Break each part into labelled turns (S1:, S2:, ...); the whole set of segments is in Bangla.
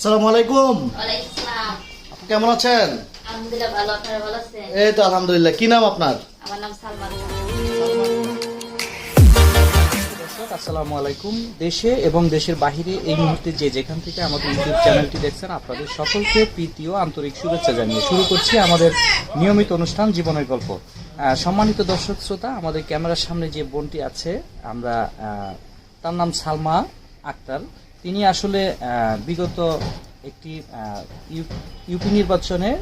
S1: আসসালামু আলাইকুম আপনি কেমন আছেন?
S2: আলহামদুলিল্লাহ ভালো আপনারা ভালো আছেন?
S1: এই তো আলহামদুলিল্লাহ। কি নাম আপনার?
S2: আমার নাম
S3: আসসালামু আলাইকুম দেশে এবং দেশের বাহিরে এই মুহূর্তে যে যেখান থেকে আমাদের ইউটিউব চ্যানেলটি দেখছেন আপনাদের সকলকে প্রীতি ও আন্তরিক শুভেচ্ছা জানিয়ে শুরু করছি আমাদের নিয়মিত অনুষ্ঠান জীবনের গল্প। সম্মানিত দর্শক শ্রোতা আমাদের ক্যামেরার সামনে যে বোনটি আছে আমরা তার নাম সালমা আক্তার। তিনি আসলে বিগত একটি ইউ- ইউপি নির্বাচনে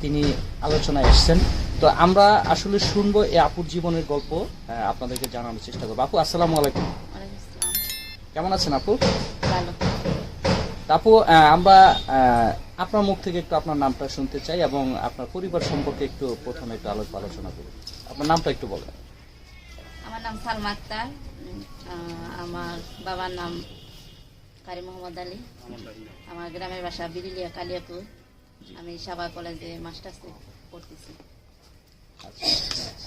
S3: তিনি আলোচনায় এসেছেন। তো আমরা আসলে শুনব এই আপুর জীবনের গল্প আপনাদেরকে জানানোর চেষ্টা করব। আপু আসসালামু আলাইকুম। কেমন আছেন আপু? আপু আমরা আপনার মুখ থেকে একটু আপনার নামটা শুনতে চাই এবং আপনার পরিবার সম্পর্কে একটু প্রথমে একটু আলোচ আলোচনা করি। আপনার নামটা একটু বলেন।
S2: আমার নাম সালমা আক্তার। আমার বাবার নাম কারি মোহাম্মদ আলী। আমার গ্রামের বাসা বিরিলিয়া কালিয়াপুর। আমি সাবা কলেজে মাস্টার্স পড়তেছি।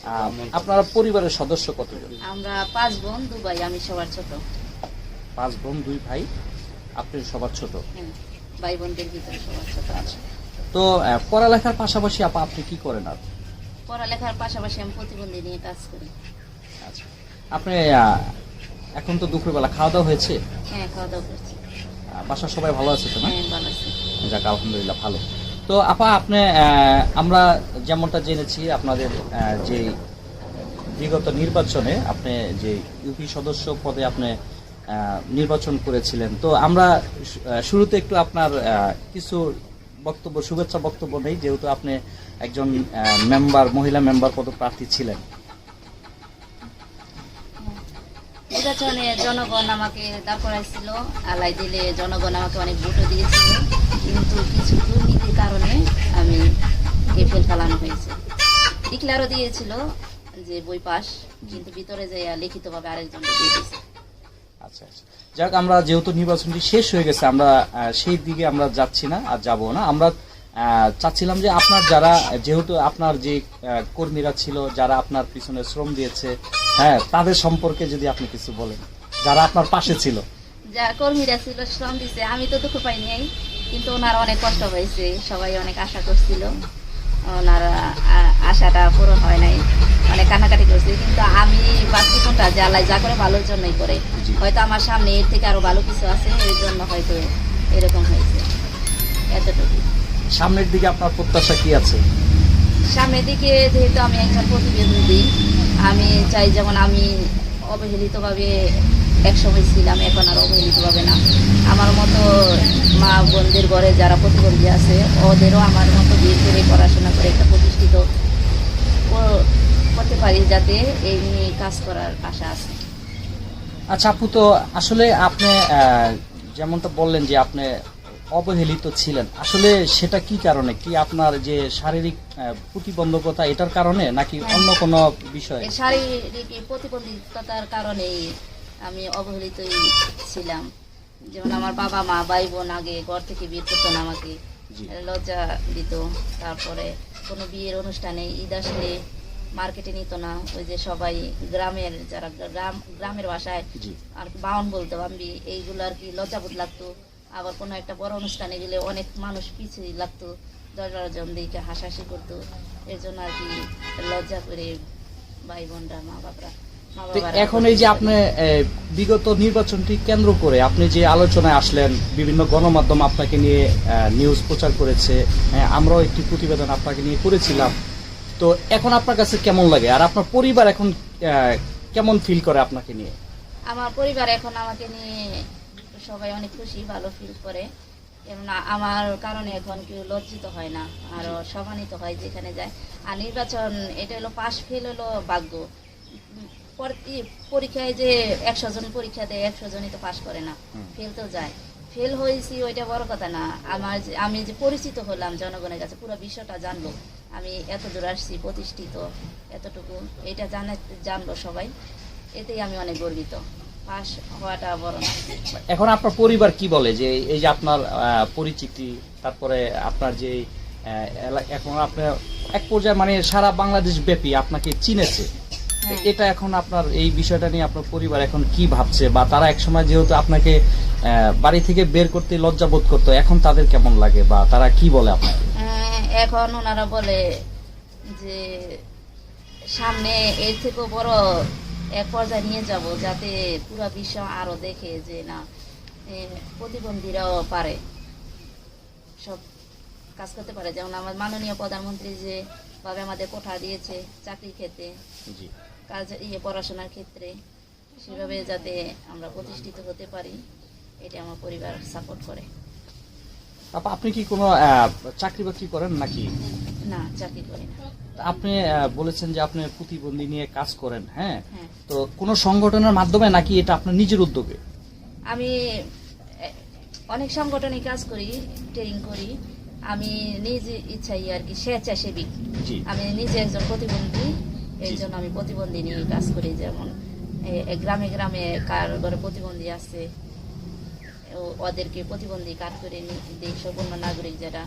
S3: আহ, আপনার পরিবারের সদস্য কতজন?
S2: আমরা পাঁচ বোন দুবাই আমি সবার ছোট।
S3: পাঁচ বোন দুই ভাই আপনি সবার ছোট?
S2: হ্যাঁ ভাই বোনদের ভিতরে সবার ছোট। আছে
S3: তো পড়ালেখার পাশাপাশি আপা আপনি কি করেন আর?
S2: পড়ালেখার পাশাপাশি আমি প্রতিবন্ধী নিয়ে কাজ করি।
S3: আচ্ছা। আপনি এখন তো দুপুরবেলা খাওয়া দাওয়া হয়েছে?
S2: হ্যাঁ খাওয়া দাওয়া করছি
S3: বাসার সবাই ভালো আছে তো না?
S2: হ্যাঁ ভালো আছি।
S3: যাক আলহামদুলিল্লাহ ভালো। তো আপা আপনি আমরা যেমনটা জেনেছি আপনাদের যে বিগত নির্বাচনে আপনি যে ইউপি সদস্য পদে আপনি নির্বাচন করেছিলেন তো আমরা শুরুতে একটু আপনার কিছু বক্তব্য শুভেচ্ছা বক্তব্য নেই যেহেতু আপনি একজন মেম্বার মহিলা মেম্বার পদপ্রার্থী ছিলেন।
S2: নির্বাচনে জনগণ আমাকে দাঁড় করাইছিল, আলাই দিলে জনগণ আমাকে অনেক ভোটও দিয়েছিল, কিন্তু কিছু দুর্নীতির কারণে আমি ফেল ফেলানো হয়েছে। ডিক্লারও দিয়েছিল যে বই পাস, কিন্তু ভিতরে যে লিখিতভাবে আরেকজন দিয়ে দিয়েছে।
S3: আচ্ছা আচ্ছা। যাক, আমরা যেহেতু নির্বাচনটি শেষ হয়ে গেছে, আমরা সেই দিকে আমরা যাচ্ছি না আর যাব না। আমরা চাচ্ছিলাম যে আপনার যারা, যেহেতু আপনার যে কর্মীরা ছিল, যারা আপনার পিছনে শ্রম দিয়েছে হ্যাঁ তাদের সম্পর্কে যদি আপনি কিছু বলেন। যারা আপনার পাশে ছিল।
S2: যা কর্মীরা ছিল শ্রম দিছে আমি তো দুঃখ পাই নাই কিন্তু ওনার অনেক কষ্ট হয়েছে সবাই অনেক আশা করছিল। ওনার আশাটা পূরণ হয় নাই অনেক কান্নাকাটি করছে কিন্তু আমি বাঁচছি কোনটা? যে আল্লাহ যা করে ভালোর জন্যই করে। হয়তো আমার সামনে এর থেকে আরও ভালো কিছু আছে এর জন্য হয়তো এরকম হয়েছে। এতটুকু
S3: সামনের দিকে আপনার প্রত্যাশা কি আছে?
S2: সামনের দিকে যেহেতু আমি একজন প্রতিবন্ধী আমি চাই যেমন আমি অবহেলিতভাবে একসময় ছিলাম, এখন আর অবহেলিতভাবে না। আমার মতো মা বোনদের ঘরে যারা প্রতিবন্ধী আছে, ওদেরও আমার মতো বিয়ে করে পড়াশোনা করে একটা প্রতিষ্ঠিত করতে পারি যাতে এই নিয়ে কাজ করার আশা আছে।
S3: আচ্ছা আপু, তো আসলে আপনি যেমনটা বললেন যে আপনি অবহেলিত ছিলেন। আসলে সেটা কি কারণে? কি আপনার যে শারীরিক প্রতিবন্ধকতা এটার কারণে নাকি অন্য কোনো বিষয়?
S2: শারীরিক এই প্রতিবন্ধিতার কারণেই আমি অবহেলিতই ছিলাম। যেমন আমার বাবা মা ভাই বোন আগে ঘর থেকে বিয়ে করতো না আমাকে লজ্জা দিত। তারপরে কোনো বিয়ের অনুষ্ঠানে ঈদ আসলে মার্কেটে নিত না। ওই যে সবাই গ্রামের যারা গ্রাম গ্রামের ভাষায়
S3: জি।
S2: আর কি বাউন বলতো আমি এইগুলো আর কি লজ্জাবোধ লাগতো। আবার কোনো একটা বড় অনুষ্ঠানে গেলে অনেক মানুষ পিছিয়ে লাগতো দশ বারো জন দিকে হাসাহাসি করতো। এর জন্য আর কি লজ্জা করে ভাই বোনরা মা বাবারা
S3: এখন এই যে আপনি বিগত নির্বাচনটি কেন্দ্র করে আপনি যে আলোচনায় আসলেন বিভিন্ন গণমাধ্যম আপনাকে নিয়ে নিউজ প্রচার করেছে আমরাও একটি প্রতিবেদন আপনাকে নিয়ে করেছিলাম। তো এখন আপনার কাছে কেমন লাগে? আর আপনার পরিবার এখন কেমন ফিল করে আপনাকে নিয়ে?
S2: আমার পরিবার এখন আমাকে নিয়ে সবাই অনেক খুশি ভালো ফিল করে। কেননা আমার কারণে এখন কেউ লজ্জিত হয় না আর সম্মানিত হয় যেখানে যায়। আর নির্বাচন এটা হলো পাশ ফেল হলো ভাগ্য। পরীক্ষায় যে একশো জন পরীক্ষা দেয় একশো জনই তো পাশ করে না। ফেল তো যায়। ফেল হয়েছি ওইটা বড় কথা না। আমার যে আমি যে পরিচিত হলাম জনগণের কাছে পুরো বিশ্বটা জানলো। আমি এত দূর আসছি প্রতিষ্ঠিত এতটুকু এটা জানা জানলো সবাই। এতেই আমি অনেক গর্বিত। পাশ হওয়াটা বড়
S3: এখন আপনার পরিবার কি বলে যে এই যে আপনার পরিচিতি তারপরে আপনার যে এখন আপনার এক পর্যায়ে মানে সারা বাংলাদেশ ব্যাপী আপনাকে চিনেছে।
S2: হ্যাঁ।
S3: এটা এখন আপনার এই বিষয়টা নিয়ে আপনার পরিবার এখন কি ভাবছে? বা তারা একসময় যেহেতু আপনাকে বাড়ি থেকে বের করতে লজ্জা বোধ করতো এখন তাদের কেমন লাগে? বা তারা কি বলে আপনাকে?
S2: এখন ওনারা বলে যে সামনে এর থেকেও বড় এক পর্যায়ে নিয়ে যাব যাতে পুরো বিশ্ব আরও দেখে যে না প্রতিবন্ধীরাও পারে সব কাজ করতে পারে। যেমন আমার মাননীয় প্রধানমন্ত্রী যে ভাবে আমাদের কোঠা দিয়েছে চাকরির ক্ষেত্রে কাজ ইয়ে পড়াশোনার ক্ষেত্রে সেভাবে যাতে আমরা প্রতিষ্ঠিত হতে পারি এটা আমার পরিবার সাপোর্ট করে।
S3: আপা আপনি কি কোনো চাকরি বাকরি করেন নাকি?
S2: না চাকরি করি না।
S3: আপনি বলেছেন যে আপনি প্রতিবন্ধী নিয়ে কাজ করেন হ্যাঁ?
S2: হ্যাঁ।
S3: তো কোনো সংগঠনের মাধ্যমে নাকি এটা আপনার নিজের উদ্যোগে?
S2: আমি অনেক সংগঠনে কাজ করি ট্রেনিং করি। আমি নিজ ইচ্ছাই আর কি স্বেচ্ছাসেবী। আমি নিজে একজন প্রতিবন্ধী এই জন্য আমি প্রতিবন্ধী নিয়ে কাজ করি যেমন গ্রামে গ্রামে কার ঘরে প্রতিবন্ধী আছে ও- ওদেরকে প্রতিবন্ধী কার্ড করে সম্পূর্ণ নাগরিক যারা।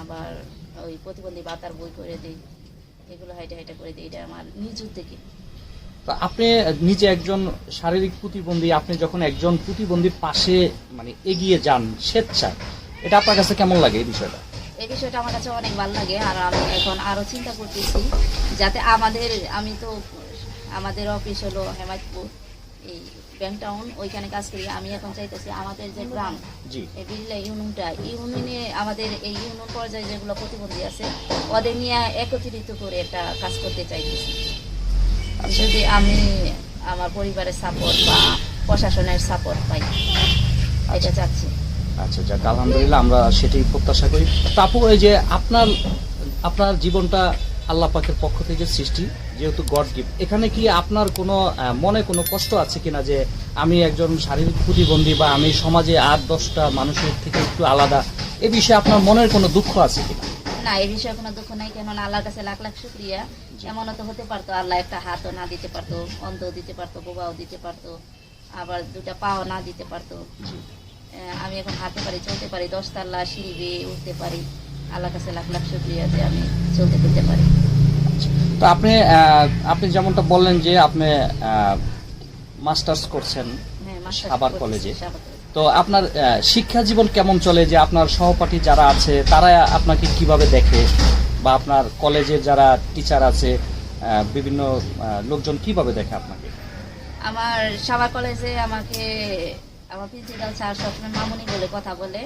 S2: আবার ওই প্রতিবন্ধী বাতার বই করে দিই এগুলো হাইটা হাইটা করে দিই এটা আমার নিজ উদ্যোগে।
S3: তো আপনি নিজে একজন শারীরিক প্রতিবন্ধী আপনি যখন একজন প্রতিবন্ধীর পাশে মানে এগিয়ে যান স্বেচ্ছায় এটা আপনার কাছে কেমন লাগে এই বিষয়টা?
S2: এই বিষয়টা আমার কাছে অনেক ভালো লাগে আর আমি এখন আরও চিন্তা করতেছি যাতে আমাদের আমি তো আমাদের অফিস হলো হেমায়তপুর। এই ব্যাংক টাউন ওইখানে কাজ করি। আমি এখন চাইতেছি আমাদের যে গ্রাম এই বিড়লা ইউনিয়নটা ইউনিয়নে আমাদের এই ইউনিয়ন পর্যায়ে যেগুলো প্রতিবন্ধী আছে ওদের নিয়ে একত্রিত করে একটা কাজ করতে চাইতেছি। যদি আমি আমার পরিবারের সাপোর্ট বা প্রশাসনের সাপোর্ট পাই এটা চাচ্ছি।
S3: আচ্ছা যাক আলহামদুলিল্লাহ আমরা সেটাই প্রত্যাশা করি। তারপর এই যে আপনার আপনার জীবনটা আল্লাহ পাকের পক্ষ থেকে সৃষ্টি। যেহেতু গড গিফট এখানে কি আপনার কোনো মনে কোনো কষ্ট আছে কিনা যে আমি একজন শারীরিক প্রতিবন্ধী বা আমি সমাজে আট দশটা মানুষের থেকে একটু আলাদা? এ বিষয়ে আপনার মনের কোনো দুঃখ আছে কিনা?
S2: না এই বিষয়ে কোনো দুঃখ নাই কেননা আল্লাহর কাছে লাখ লাখ শুক্রিয়া। এমনও তো হতে পারতো আল্লাহ একটা হাতও না দিতে পারতো অন্ধ দিতে পারতো বোবাও দিতে পারতো আবার দুটা পাও না দিতে পারতো। আমি এখন হাঁটতে পারি চলতে পারি দশতলা সিঁড়ি বেয়ে উঠতে পারি। আল্লাহর কাছে লাখ লাখ শুক্রিয়া যে আমি চলতে ফিরতে পারি।
S3: তো আপনি আপনি যেমনটা বললেন যে আপনি মাস্টার্স করছেন
S2: হ্যাঁ করতেছি,
S3: কলেজে? তো আপনার শিক্ষা জীবন কেমন চলে যে আপনার সহপাঠী যারা আছে তারা আপনাকে কীভাবে দেখে? বা আপনার কলেজের যারা টিচার আছে বিভিন্ন লোকজন কীভাবে দেখে আপনাকে?
S2: আমার সাভার কলেজে আমাকে আমার প্রিন্সিপাল স্যার সবসময় মামুনি বলে কথা বলে।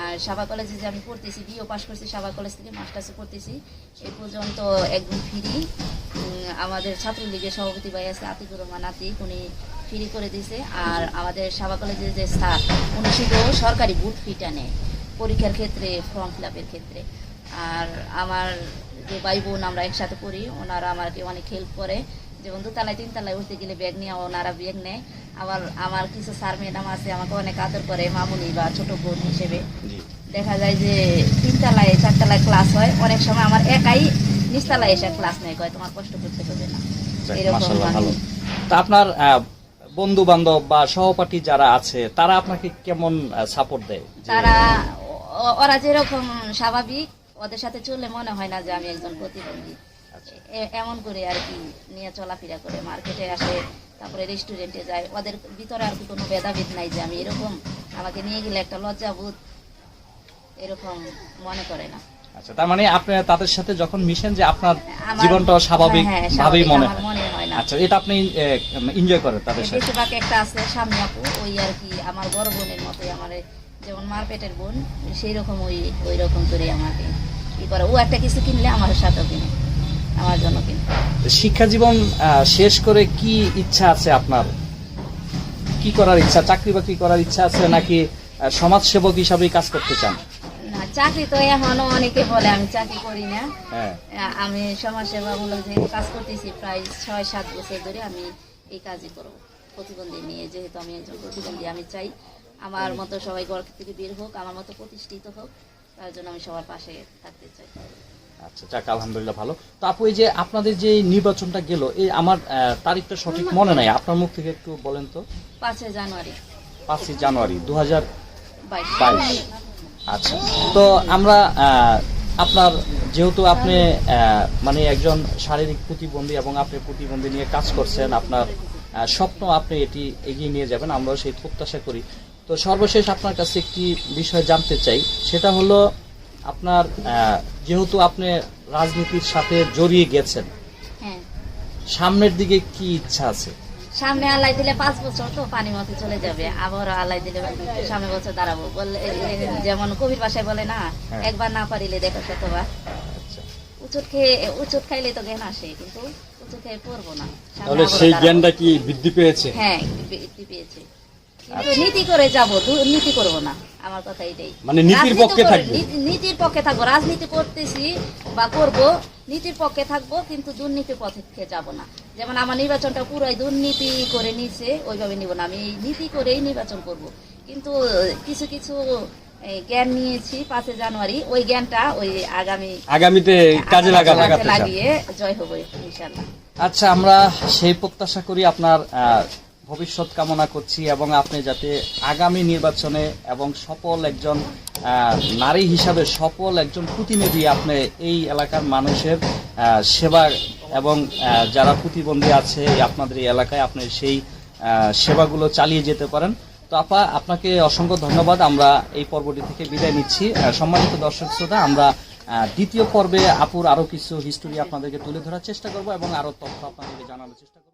S2: আর সাবা কলেজে যে আমি পড়তেছি বিও পাশ করছি, সাবা কলেজ থেকে মাস্টার্সে পড়তেছি। এই পর্যন্ত একদম ফ্রি আমাদের ছাত্রলীগের সভাপতি ভাই আছে আতিকুর রহমান আতিক উনি ফ্রি করে দিয়েছে। আর আমাদের সাবা কলেজের যে স্যার উনি শুধু সরকারি বুট ফিটা নেয় পরীক্ষার ক্ষেত্রে ফর্ম ফিল ক্ষেত্রে। আর আমার যে ভাই বোন আমরা একসাথে পড়ি, ওনারা আমাকে অনেক হেল্প করে। যেমন দোতলায় তিনতলায় উঠতে গেলে ব্যাগ নিয়ে ওনারা ব্যাগ নেয়। আবার আমার কিছু স্যার ম্যাডাম আছে আমাকে অনেক আদর করে মামুনি বা ছোট বোন হিসেবে। দেখা যায় যে তিনতলায় চারতলায় ক্লাস হয়। অনেক সময় আমার একাই নিচতলায় এসে ক্লাস নেয় কয় তোমার কষ্ট করতে হবে না। এরকম
S3: তা আপনার বন্ধু বান্ধব বা সহপাঠী যারা আছে তারা আপনাকে কেমন সাপোর্ট দেয়?
S2: তারা ওরা যেরকম স্বাভাবিক ওদের সাথে চললে মনে হয় না যে আমি একজন প্রতিবন্ধী। এমন করে আর কি নিয়ে চলাফেরা করে। মার্কেটে আসে তারপরে রেস্টুরেন্টে যায়। ওদের ভিতরে আর কি কোনো ভেদাভেদ নাই যে আমি এরকম আমাকে নিয়ে গেলে একটা লজ্জাবোধ এরকম মনে করে না।
S3: আচ্ছা তার মানে আপনি তাদের সাথে যখন মিশেন যে আপনার
S2: আমার-
S3: জীবনটা স্বাভাবিক
S2: হ্যাঁ, হ্যাঁ,
S3: ভাবেই মনে হয়
S2: হয়
S3: আচ্ছা এটা আপনি এনজয় করেন তাদের সাথে।
S2: বেশিরভাগ একটা আছে সামনে আপু ওই আর কি আমার বড় বোনের মতোই আমার যেমন মারপেটের বোন সেই রকম ওই ওই রকম করে আমাকে ই করে। ও একটা কিছু কিনলে আমার সাথেও কিনে। আমার জন্য
S3: শিক্ষা জীবন শেষ করে কি ইচ্ছা আছে আপনার? কি করার ইচ্ছা? চাকরি বাকরি করার ইচ্ছা আছে নাকি সমাজসেবক হিসাবে কাজ করতে চান?
S2: চাকরি তো এখনও অনেকে বলে আমি চাকরি করি না।
S3: হ্যাঁ।
S2: আমি সমাজসেবামূলক যেহেতু কাজ করতেছি প্রায় ছয় সাত বছর ধরে আমি এই কাজই করব। প্রতিবন্ধী নিয়ে যেহেতু আমি একজন প্রতিবন্ধী আমি চাই আমার মতো সবাই ঘর থেকে বের হোক আমার মতো প্রতিষ্ঠিত হোক তার জন্য আমি সবার পাশে থাকতে চাই।
S3: আচ্ছা যাক আলহামদুলিল্লাহ ভালো। তো আপু এই যে আপনাদের যে নির্বাচনটা গেল এই আমার তারিখটা সঠিক মনে নাই। আপনার মুখ থেকে একটু বলেন তো।
S2: পাঁচই জানুয়ারি।
S3: পাঁচই জানুয়ারি দু হাজার
S2: বাইশ।
S3: বাইশ। আচ্ছা তো আমরা আপনার যেহেতু আপনি মানে একজন শারীরিক প্রতিবন্ধী এবং আপনি প্রতিবন্ধী নিয়ে কাজ করছেন আপনার স্বপ্ন আপনি এটি এগিয়ে নিয়ে যাবেন আমরাও সেই প্রত্যাশা করি। তো সর্বশেষ আপনার কাছে একটি বিষয় জানতে চাই সেটা হলো আপনার যেহেতু আপনি রাজনীতির সাথে জড়িয়ে গেছেন
S2: হ্যাঁ।
S3: সামনের দিকে কি ইচ্ছা আছে?
S2: সামনে আল্লাহ দিলে পাঁচ বছর তো পানি মতো চলে যাবে আল্লাহ দিলে সামনে বছর দাঁড়াবো। বললে যেমন কবির ভাষায় বলে না
S3: হ্যাঁ।
S2: একবার না পারিলে দেখো শতবার উচুট খেয়ে উচুট খাইলে তো জ্ঞান আসে কিন্তু উচুট খেয়ে পড়ব না।
S4: তাহলে সেই জ্ঞানটা কি বৃদ্ধি পেয়েছে?
S2: হ্যাঁ বৃদ্ধি পেয়েছে। নীতি করে যাব নীতি করব না আমার কথা এটাই
S4: মানে নীতির পক্ষে থাকবে।
S2: নীতি- নীতির পক্ষে থাকব রাজনীতি করতেছি বা করব নীতির পক্ষে থাকব কিন্তু দুর্নীতির পক্ষে যাব না। যেমন আমার নির্বাচনটা পুরাই দুর্নীতি করে নিছে ওইভাবে নিব না। আমি এই নীতি করেই নির্বাচন করব। কিন্তু কিছু কিছু জ্ঞান নিয়েছি পাঁচই জানুয়ারি। ওই জ্ঞানটা ওই আগামী
S4: আগামীতে কাজে
S2: লাগিয়ে জয় হব ইনশাল্লাহ
S3: আচ্ছা আমরা সেই প্রত্যাশা করি আপনার ভবিষ্যৎ কামনা করছি এবং আপনি যাতে আগামী নির্বাচনে এবং সফল একজন নারী হিসাবে সফল একজন প্রতিনিধি আপনি এই এলাকার মানুষের সেবা এবং যারা প্রতিবন্ধী আছে আপনাদের এই এলাকায় আপনি সেই সেবাগুলো চালিয়ে যেতে পারেন। তো আপা, আপনাকে অসংখ্য ধন্যবাদ। আমরা এই পর্বটি থেকে বিদায় নিচ্ছি। সম্মানিত দর্শক শ্রোতা, আমরা দ্বিতীয় পর্বে আপুর আরও কিছু হিস্টোরি আপনাদেরকে তুলে ধরার চেষ্টা করব এবং আরও তথ্য আপনাদেরকে জানানোর চেষ্টা করব।